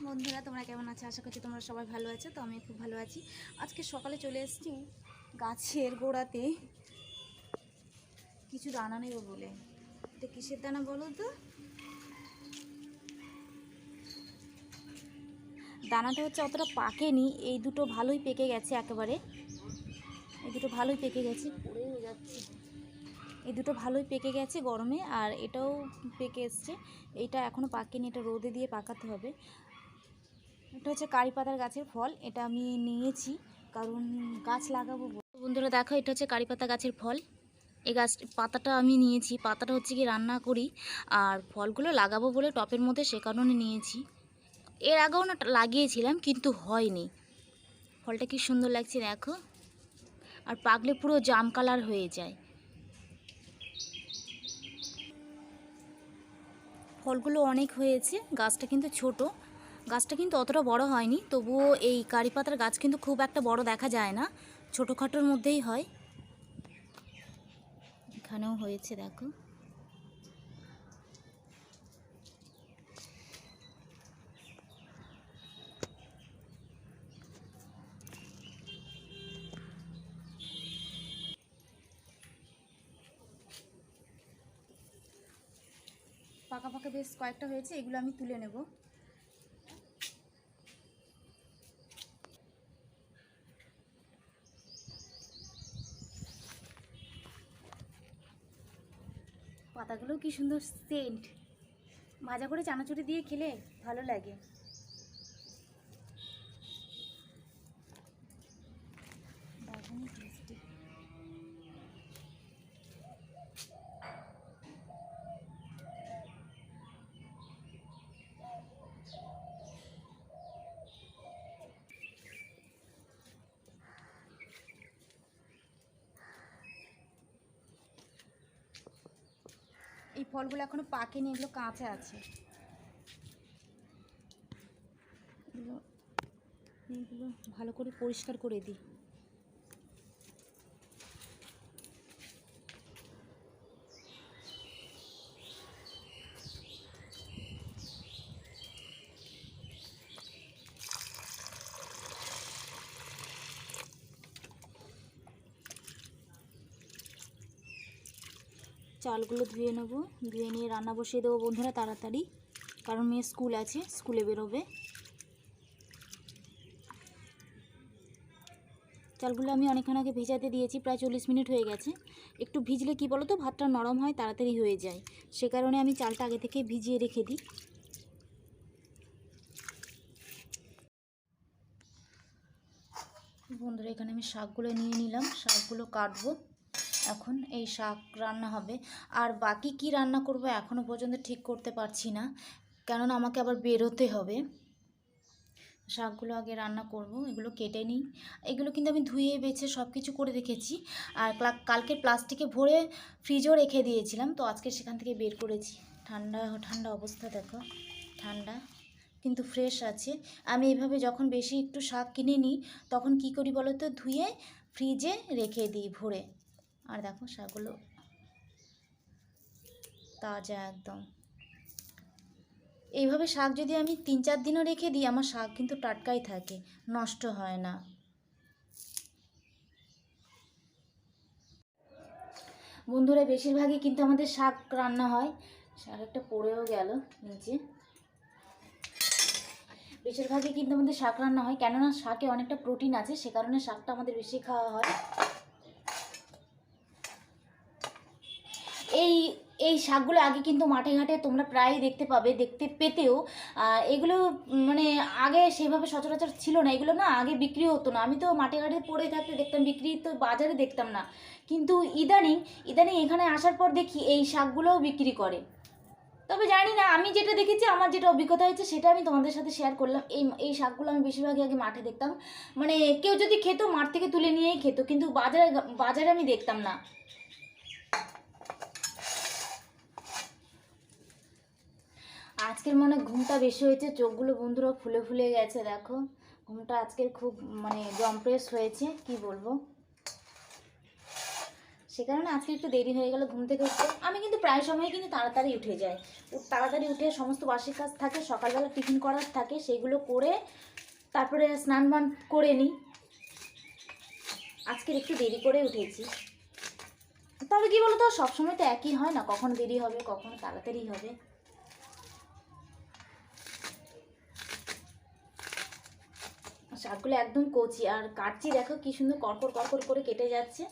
বন্ধুরা, তোমরা কেমন আছো? আশা করছি তোমরা সবাই ভালো আছো, তো আমি খুব ভালো আছি। আজকে সকালে চলে এসেছি গাছের গোড়াতে। কিছু দানা নেব বলে। এটা কিসের দানা বলো তো? দানাটা হচ্ছে অতটা পাকেনি, এই দুটো ভালোই পেকে গেছে একেবারে। এই দুটো ভালোই পেকে গেছে পড়েও যাচ্ছে। এই দুটো ভালোই পেকে গেছে গরমে, আর এটাও পেকে এসছে। এটা এখনও পাকেনি, এটা রোদে দিয়ে পাকাতে হবে। এটা হচ্ছে কারি পাতার গাছের ফল, এটা আমি নিয়েছি, কারণ গাছ লাগাবো। বন্ধুরা দেখো, এটা হচ্ছে কারি পাতা গাছের ফল। এই গাছ, পাতাটা আমি নিয়েছি, পাতাটা হচ্ছে কি রান্না করি, আর ফলগুলো লাগাবো বলে টপের মধ্যে সে কারণে নিয়েছি। এর আগেও না লাগিয়েছিলাম, কিন্তু হয়নি। ফলটা কি সুন্দর লাগছে দেখো। আর পাকলে পুরো জাম কালার হয়ে যায়। ফলগুলো অনেক হয়েছে, গাছটা কিন্তু ছোট। গাছটা কিন্তু অতটা বড় হয়নি, তবুও এই কারি পাতার গাছ কিন্তু খুব একটা বড় দেখা যায় না, ছোটোখাটোর মধ্যেই হয়। এখানেও হয়েছে, দেখো। পাকা পাকা বেশ কয়েকটা হয়েছে, এগুলো আমি তুলে নেব। পাতাগুলো কি সুন্দর সেন্ট ভাজা করে চানাচুরি দিয়ে খেলে ভালো লাগে tasty। এই ফলগুলো এখনও পাকেনি এগুলো কাঁচা আছে। এগুলো ভালো করে পরিষ্কার করে দিই। চালগুলো ধুয়ে নেব। ধুয়ে নিয়ে রান্না বসিয়ে দেবো বন্ধুরা তাড়াতাড়ি, কারণ মেয়ে স্কুল আছে, স্কুলে বেরোবে। চালগুলো আমি অনেকক্ষণ আগে ভেজাতে দিয়েছি, প্রায় চল্লিশ মিনিট হয়ে গেছে। একটু ভিজলে কি বলো তো ভাতটা নরম হয়, তাড়াতাড়ি হয়ে যায়। সে কারণে আমি চালটা আগে থেকে ভিজিয়ে রেখে দিই। বন্ধুরা এখানে আমি শাকগুলো নিয়ে নিলাম, শাকগুলো কাটবো। এখন এই শাক রান্না হবে। আর বাকি কি রান্না করব এখনও পর্যন্ত ঠিক করতে পারছি না। কেননা আমাকে আবার বেরোতে হবে। শাকগুলো আগে রান্না করব, এগুলো কেটে নিই। এগুলো কিন্তু আমি ধুয়ে, বেছে সব কিছু করে রেখেছি। আর ক্লা- কালকে প্লাস্টিকে ভরে ফ্রিজও রেখে দিয়েছিলাম। তো আজকে সেখান থেকে বের করেছি। ঠান্ডা ঠান্ডা অবস্থা দেখো। ঠান্ডা, কিন্তু ফ্রেশ আছে। আমি এভাবে যখন বেশি একটু শাক কিনে নিই, তখন কি করি বলো তো? ধুয়ে ফ্রিজে রেখে দিই ভরে। আর দেখো শাকগুলো তাজা একদম। এইভাবে শাক যদি আমি তিন চার দিনও রেখে দিই, আমার শাক কিন্তু টাটকাই থাকে, নষ্ট হয় না। বন্ধুরা, বেশিরভাগই কিন্তু আমাদের শাক রান্না হয়। শাক একটা পড়েও গেল নিচে। বেশিরভাগই কিন্তু আমাদের শাক রান্না হয়, কেননা শাকে অনেকটা প্রোটিন আছে, সে কারণে শাকটা আমাদের বেশি খাওয়া হয়। এই এই শাকগুলো আগে কিন্তু মাঠে ঘাটে তোমরা প্রায়ই দেখতে পাবে, দেখতে পেতেও। এগুলো মানে আগে সেভাবে সচরাচর ছিল না, এগুলো না আগে বিক্রি হতো না। আমি তো মাঠে ঘাটে পড়ে থাকতে দেখতাম, বিক্রি তো বাজারে দেখতাম না। কিন্তু ইদানিং ইদানিং এখানে আসার পর দেখি এই শাকগুলোও বিক্রি করে। তবে জানি না, আমি যেটা দেখেছি, আমার যেটা অভিজ্ঞতা হয়েছে, সেটা আমি তোমাদের সাথে শেয়ার করলাম। এই এই শাকগুলো আমি বেশিরভাগই আগে মাঠে দেখতাম। মানে কেউ যদি খেত, মাঠ থেকে তুলে নিয়েই খেত, কিন্তু বাজারে বাজারে আমি দেখতাম না। আজকের মনে ঘুমটা বেশি হয়েছে, চোখগুলো বন্ধুরা ফুলে ফুলে গেছে, দেখো। ঘুমটা আজকের খুব মানে জম্প্রেস হয়েছে, কি বলব? সে কারণে আজকে একটু দেরি হয়ে গেল ঘুম থেকে উঠতে। আমি কিন্তু প্রায় সময় কিন্তু তাড়াতাড়ি উঠে যাই। তাড়াতাড়ি উঠে সমস্ত বাসির কাজ থাকে, সকালবেলা টিফিন করার থাকে, সেগুলো করে তারপরে স্নান বান করে নিই। আজকের একটু দেরি করে উঠেছি। তবে কি বলতো, সবসময় তো একই হয় না, কখন দেরি হবে, কখন তাড়াতাড়ি হবে। শাকগুলো একদম কচি, আর কাটছি, দেখো কি সুন্দর কড়কড় কড়কড় করে কেটে যাচ্ছে।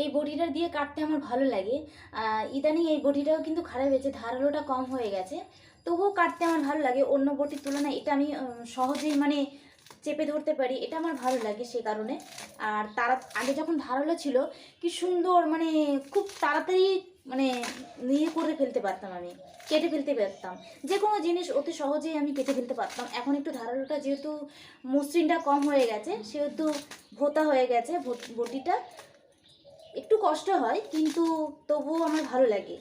এই বটিটা দিয়ে কাটতে আমার ভালো লাগে। ইদানিং এই বটিটাও কিন্তু খারাপ হয়েছে, ধারালোটা কম হয়ে গেছে। তবুও কাটতে আমার ভালো লাগে, অন্য বটির তুলনায় এটা আমি সহজেই মানে চেপে ধরতে পারি, এটা আমার ভালো লাগে সে কারণে। আর তারা, আগে যখন ধারালো ছিল, কি সুন্দর মানে খুব তাড়াতাড়ি মানে নিয়ে করে ফেলতে পারতাম আমি, কেটে ফেলতে পারতাম। যে কোনো জিনিস অতি সহজেই আমি কেটে ফেলতে পারতাম। এখন একটু ধারালোটা যেহেতু মসৃণটা কম হয়ে গেছে, সেহেতু ভোতা হয়ে গেছে বটিটা। একটু কষ্ট হয়, কিন্তু তবুও আমার ভালো লাগে।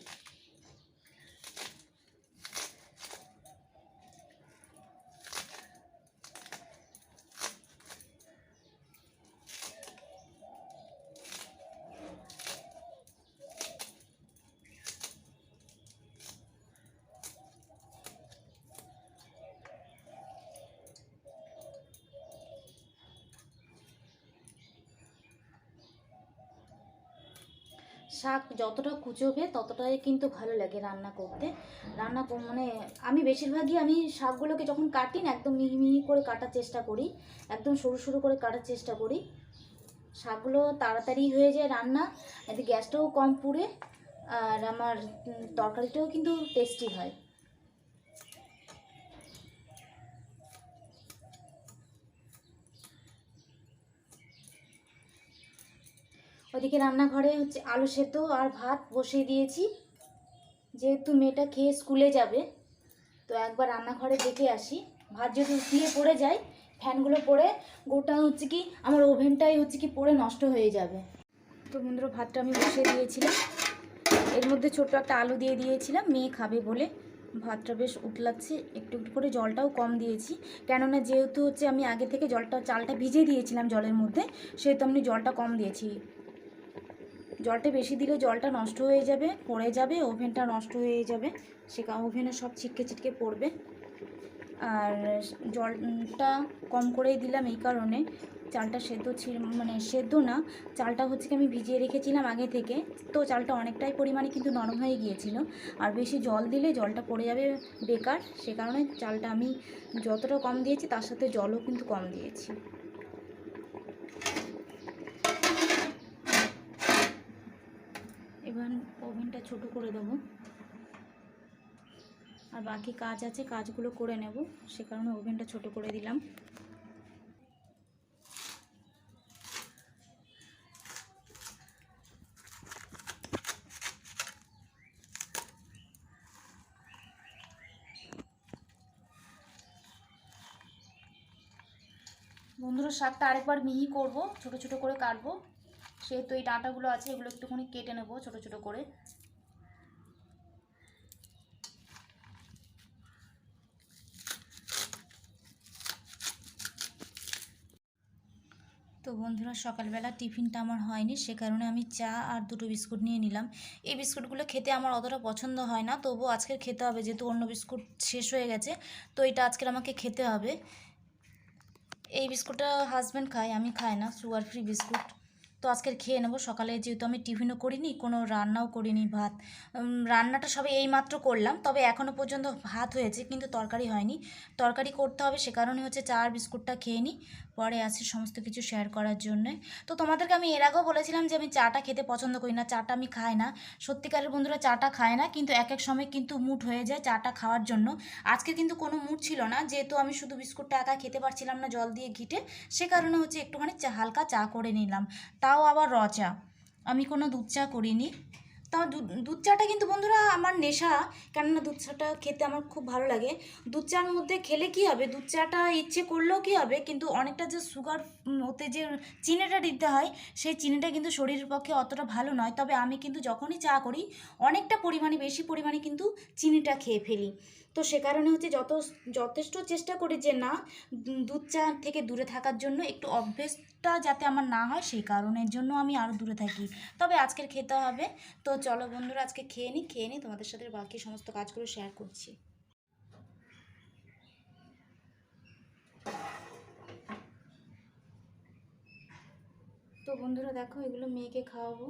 শাক যতটা কুচোবে ততটাই কিন্তু ভালো লাগে রান্না করতে। রান্না মানে আমি বেশিরভাগই আমি শাকগুলোকে যখন কাটি না, একদম মিহি মিহি করে কাটার চেষ্টা করি, একদম সরু সরু করে কাটার চেষ্টা করি। শাকগুলো তাড়াতাড়ি হয়ে যায় রান্না গ্যাসটাও কম পুড়ে, আর আমার তরকারিটাও কিন্তু টেস্টি হয়। ওদিকে রান্নাঘরে হচ্ছে আলু সেদ্ধ আর ভাত বসিয়ে দিয়েছি। যেহেতু মেয়েটা খেয়ে স্কুলে যাবে, তো একবার রান্নাঘরে দেখে আসি। ভাত যদি উতলিয়ে পড়ে যায়, ফ্যানগুলো পড়ে, গোটা হচ্ছে কি, আমার ওভেনটাই হচ্ছে কি পড়ে নষ্ট হয়ে যাবে। তো বন্ধুরা, ভাতটা আমি বসিয়ে দিয়েছিলাম। এর মধ্যে ছোট্ট একটা আলু দিয়ে দিয়েছিলাম, মেয়ে খাবে বলে। ভাতটা বেশ উতলাচ্ছে, একটু একটু করে জলটাও কম দিয়েছি। কেননা যেহেতু হচ্ছে আমি আগে থেকে জলটা, চালটা ভিজিয়ে দিয়েছিলাম জলের মধ্যে, সেহেতু আমি জলটা কম দিয়েছি। জলটা বেশি দিলে জলটা নষ্ট হয়ে যাবে, পড়ে যাবে, ওভেনটা নষ্ট হয়ে যাবে। সে ওভেনে সব ছিটকে ছিটকে পড়বে। আর জলটা কম করেই দিলাম এই কারণে। চালটা সেদ্ধ ছিল মানে সেদ্ধ না, চালটা হচ্ছে কি আমি ভিজিয়ে রেখেছিলাম আগে থেকে। তো চালটা অনেকটাই পরিমাণে কিন্তু নরম হয়ে গিয়েছিল। আর বেশি জল দিলে জলটা পড়ে যাবে বেকার। সে কারণে চালটা আমি যতটা কম দিয়েছি, তার সাথে জলও কিন্তু কম দিয়েছি এবার ওভেনটা ছোট করে দেবো। আর বাকি কাজ আছে, কাজগুলো করে নেব। সে কারণে ওভেনটা ছোট করে দিলাম। বন্ধুরা, শাকটা আরেকবার মিহি করব, ছোট ছোট করে কাটবো। সেহেতু এই ডাঁটাগুলো আছে, এগুলো একটুখানি কেটে নেব ছোট ছোট করে। তো বন্ধুরা, সকালবেলা টিফিনটা আমার হয়নি, সে কারণে আমি চা আর দুটো বিস্কুট নিয়ে নিলাম। এই বিস্কুটগুলো খেতে আমার অতটা পছন্দ হয় না, তবুও আজকে খেতে হবে, যেহেতু অন্য বিস্কুট শেষ হয়ে গেছে, তো এটা আজকের আমাকে খেতে হবে। এই বিস্কুটটা হাজব্যান্ড খায়, আমি খাই না সুগার ফ্রি বিস্কুট। তো আজকের খেয়ে নেব। সকালে যেহেতু আমি টিফিনও করিনি, কোনো রান্নাও করিনি, ভাত। রান্নাটা সবে এইমাত্র করলাম, তবে এখনও পর্যন্ত ভাত হয়েছে, কিন্তু তরকারি হয়নি। তরকারি করতে হবে, সে কারণে হচ্ছে চা আর বিস্কুটটা খেয়ে নিই। পরে আছে সমস্ত কিছু শেয়ার করার জন্যে। তো তোমাদেরকে আমি এর আগেও বলেছিলাম যে আমি চাটা খেতে পছন্দ করি না, চাটা আমি খাই না। সত্যিকারের বন্ধুরা চাটা খায় না, কিন্তু এক এক সময় কিন্তু মুড হয়ে যায় চাটা খাওয়ার জন্য। আজকে কিন্তু কোনো মুড ছিল না, যেহেতু আমি শুধু বিস্কুটটা একা খেতে পারছিলাম না জল দিয়ে ঘিটে, সে কারণে হচ্ছে একটুখানি হালকা চা করে নিলাম। তাও আবার র চা। আমি কোনো দুধ চা করিনি। তো আমার দুধ দুধ চাটা কিন্তু বন্ধুরা আমার নেশা, কেননা দুধ চাটা খেতে আমার খুব ভালো লাগে। দুধ চার মধ্যে খেলে কি হবে? দুধ চাটা ইচ্ছে করলেও কি হবে? কিন্তু অনেকটা যে সুগার ওতে যে চিনিটা দিতে হয়, সেই চিনিটা কিন্তু শরীরের পক্ষে অতটা ভালো নয়। তবে আমি কিন্তু যখনই চা করি, অনেকটা পরিমাণে, বেশি পরিমাণে কিন্তু চিনিটা খেয়ে ফেলি। তো সে কারণে হচ্ছে যত, যথেষ্ট চেষ্টা করি যে না, দুধ চা থেকে দূরে থাকার জন্য একটু অভ্যেসটা যাতে আমার না হয়, সেই কারণের জন্য আমি আরও দূরে থাকি। তবে আজকের খেতে হবে। তো চলো বন্ধুরা, আজকে খেয়ে নিই খেয়ে নিই তোমাদের সাথে বাকি সমস্ত কাজগুলো শেয়ার করছি। তো বন্ধুরা, দেখো, এগুলো মেয়েকে খাওয়াবো।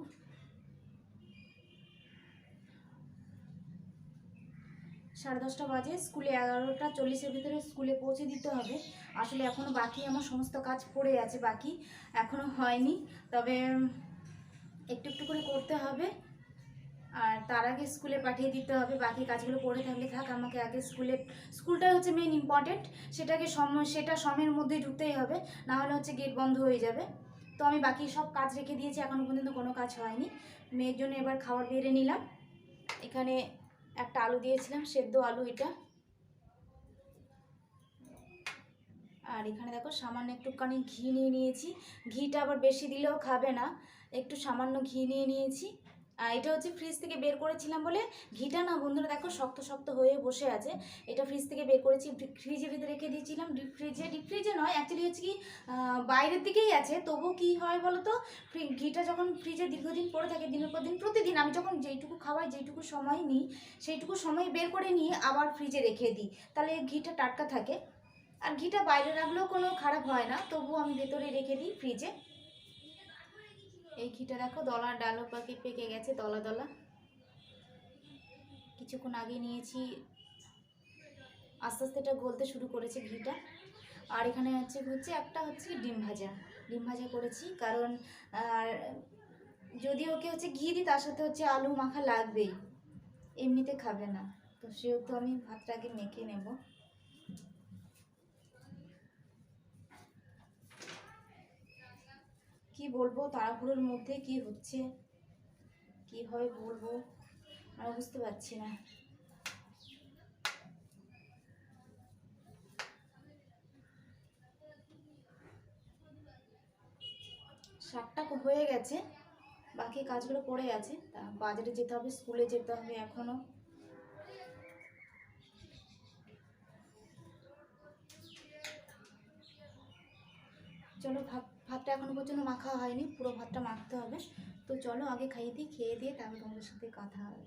সাড়ে দশটা বাজে, স্কুলে এগারোটা চল্লিশের ভিতরে স্কুলে পৌঁছে দিতে হবে। আসলে এখনও বাকি আমার সমস্ত কাজ পড়ে আছে, বাকি এখনও হয়নি। তবে একটু একটু করে করতে হবে। আর তার আগে স্কুলে পাঠিয়ে দিতে হবে, বাকি কাজগুলো পড়ে থাকলে থাক, আমাকে আগে স্কুলে, স্কুলটাই হচ্ছে মেন ইম্পর্টেন্ট সেটাকে সময় সেটা সময়ের মধ্যে ঢুকতেই হবে না হলে হচ্ছে গেট বন্ধ হয়ে যাবে। তো আমি বাকি সব কাজ রেখে দিয়েছি এখনও পর্যন্ত কোনো কাজ হয়নি। মেয়ের জন্য এবার খাবার বেড়ে নিলাম। এখানে একটা আলু দিয়েছিলাম, সেদ্ধ আলু এটা। আর এখানে দেখো সামান্য একটুখানি ঘি নিয়ে নিয়েছি। ঘিটা আবার বেশি দিলেও খাবে না, একটু সামান্য ঘি নিয়ে নিয়েছি। এটা হচ্ছে ফ্রিজ থেকে বের করেছিলাম বলে ঘিটা না, বন্ধুরা দেখো শক্ত শক্ত হয়ে বসে আছে। এটা ফ্রিজ থেকে বের করেছি ফ্রিজের ভিতরে রেখে দিয়েছিলাম। ডিপ ফ্রিজে ডিপ ফ্রিজে নয় অ্যাকচুয়ালি হচ্ছে কি বাইরের দিকেই আছে। তবু কি হয় বলো তো ঘিটা যখন ফ্রিজে দীর্ঘদিন পড়ে থাকে, দিনের পর দিন, প্রতিদিন আমি যখন যেইটুকু খাওয়াই, যেইটুকু সময় নিই, সেইটুকু সময় বের করে নিয়ে আবার ফ্রিজে রেখে দিই। তাহলে ঘিটা টাটকা থাকে। আর ঘিটা বাইরে রাখলেও কোনো খারাপ হয় না তবু আমি ভেতরে রেখে দিই ফ্রিজে এই ঘিটা দেখো, দলা ডালো পাকে পেকে গেছে, দলা দলা। কিছুক্ষণ আগে নিয়েছি, আস্তে আস্তে এটা গলতে শুরু করেছে ঘিটা। আর এখানে হচ্ছে হচ্ছে একটা হচ্ছে ডিম ভাজা। ডিম ভাজা করেছি, কারণ, আর যদি ওকে হচ্ছে ঘি দিই, তার সাথে হচ্ছে আলু মাখা লাগবেই। এমনিতে খাবে না। তো সেহেতু আমি ভাতটা আগে মেখে নেব। কি বলব? তাড়াহুড়োর মধ্যে কি হচ্ছে? কীভাবে বলব? আমি বুঝতে পারছি না। শাকটা হয়ে গেছে। বাকি কাজগুলো পড়ে আছে। তা বাজারে যেতে হবে, স্কুলে যেতে হবে এখনও। চলো ভাত ভাতটা এখনও পর্যন্ত মাখা হয়নি, পুরো ভাতটা মাখতে হবে। তো চলো আগে খাইয়ে দিই, খেয়ে দিয়ে তারপর তোমাদের সাথে কথা হবে।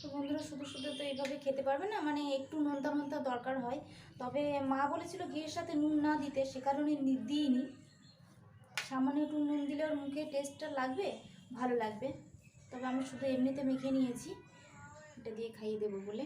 তো বন্ধুরা, শুধু শুধু তো এইভাবে খেতে পারবে না মানে একটু নোনতা নোনতা দরকার হয়। তবে মা বলেছিল ঘিয়ের সাথে নুন না দিতে, সে কারণে দিইনি। সামান্য একটু নুন দিলে ওর মুখে টেস্টটা লাগবে, ভালো লাগবে। তবে আমি শুধু এমনিতে মেখে নিয়েছি। এটা দিয়ে খাইয়ে দেবো বলে।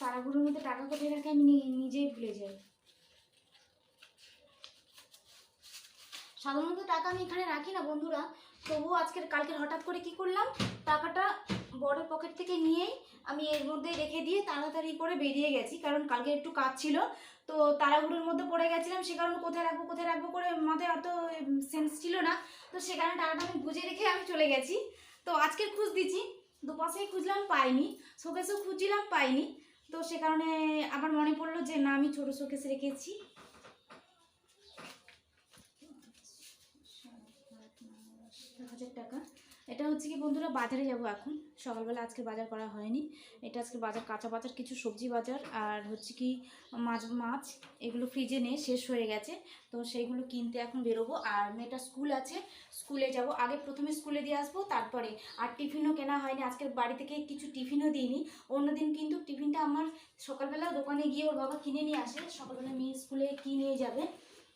তারাগুলোর মধ্যে টাকা কোথায় রাখে আমি নিজেই ভুলে যাই। সাধারণত টাকা আমি এখানে রাখি না বন্ধুরা, তবুও আজকের, কালকের হঠাৎ করে কি করলাম, টাকাটা বড়ের পকেট থেকে নিয়েই আমি এর মধ্যে রেখে দিয়ে তাড়াতাড়ি করে বেরিয়ে গেছি, কারণ কালকে একটু কাজ ছিল, তো তাড়াহুড়োর মধ্যে পড়ে গেছিলাম, সে কারণে কোথায় রাখব কোথায় রাখব করে মাথায় অত সেন্স ছিল না, তো সে কারণে টাকাটা আমি বুঝে রেখে আমি চলে গেছি। তো আজকে খুঁজ দিচ্ছি, দুপাশেই খুঁজলাম পাইনি, শোকেসেও খুঁজছিলাম পাইনি তো সে কারণে আবার মনে পড়ল যে না আমি ছোটো শোকেস রেখেছি হাজার টাকা এটা হচ্ছে কি বন্ধুরা বাজারে যাব এখন। সকালবেলা আজকে বাজার করা হয়নি। এটা আজকে বাজার, কাঁচা বাজার, কিছু সবজি বাজার আর হচ্ছে কি মাছ মাছ, এগুলো ফ্রিজে নেই শেষ হয়ে গেছে। তো সেইগুলো কিনতে এখন বেরোবো। আর মেয়েটা স্কুল আছে স্কুলে যাব। আগে প্রথমে স্কুলে দিয়ে আসব, তারপরে। আর টিফিনও কেনা হয়নি। আজকে বাড়ি থেকে কিছু টিফিনও দিইনি। অন্যদিন কিন্তু টিফিনটা আমার সকালবেলা দোকানে গিয়ে ওর বাবা কিনে নিয়ে আসে। সকালবেলা মেয়ে স্কুলে কিনে যাবে?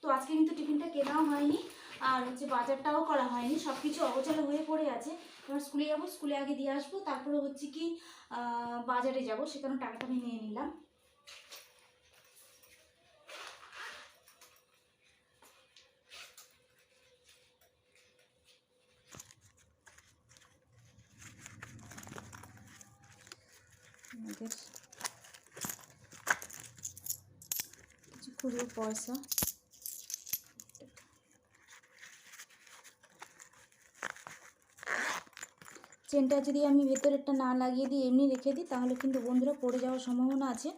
তো আজকে কিন্তু টিফিনটা কেনাও হয়নি। আর হচ্ছে বাজারটাও করা হয়নি সব কিছু অগোছালো হয়ে পড়ে আছে। এবার স্কুলে যাব, স্কুলে আগে দিয়ে আসব, তারপরে হচ্ছে কি বাজারে যাব সেখানে টাকাটা আমি নিয়ে নিলাম। কিছু পয়সা। চেনটা যদি আমি ভেতরেরটা না লাগিয়ে দিই, এমনি রেখে দিই, তাহলে কিন্তু বন্ধুরা পড়ে যাওয়ার সম্ভাবনা আছে।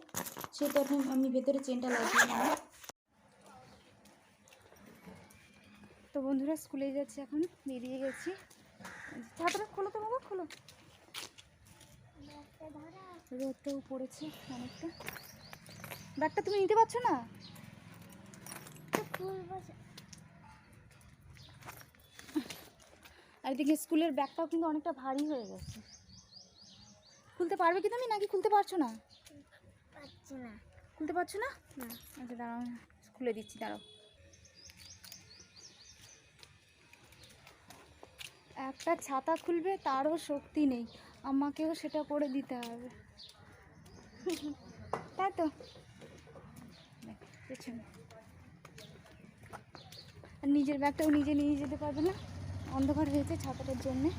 সেটা আমি ভেতরে চেনটা লাগিয়ে নেব। তো বন্ধুরা স্কুলে যাচ্ছি এখন, বেরিয়ে গেছি। ছাত্র খোলো তো বাবা, খোলো। রোদটাও পড়েছে অনেকটা। ব্যাগটা তুমি নিতে পারছ না? আর এদিকে স্কুলের ব্যাগটাও কিন্তু অনেকটা ভারী হয়ে গেছে। খুলতে পারবে কি তুমি? নাকি খুলতে পারছ না? খুলতে পারছ না? না। আচ্ছা দাঁড়াও খুলে দিচ্ছি দাঁড়াও। একটা ছাতা খুলবে তারও শক্তি নেই। আমাকেও সেটা করে দিতে হবে। তাই তো? পেছনে। আর নিজের ব্যাগটাও নিজে নিয়ে যেতে পারবে না? অন্ধকার হয়েছে ছাতাটার জন্যে।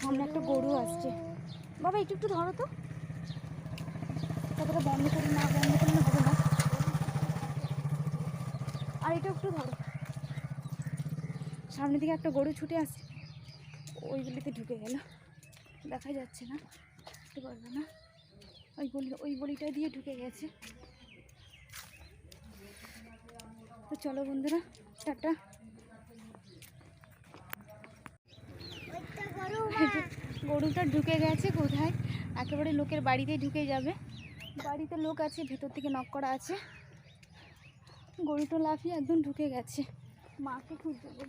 সামনে একটা গরু আসছে। বাবা, একটু একটু ধরো তো। তারপরে বন্ধ করি না বন্ধ করলে হবে না। আর এটা একটু ধরো। সামনের দিকে একটা গরু ছুটে আসছে। ওই গলিতে ঢুকে গেল। দেখা যাচ্ছে না, দেখতে পারবে না। ওই গলি, ওই গলিটা দিয়ে ঢুকে গেছে। তো চলো বন্ধুরা, টাটা ওইটা গরু গরুটা ঢুকে গেছে কোথায়? একেবারে লোকের বাড়িতে ঢুকে যাবে। বাড়িতে লোক আছে, ভেতর থেকে নক করা আছে। গরুটা লাফিয়ে একদম ঢুকে গেছে। মাকে বোধহয়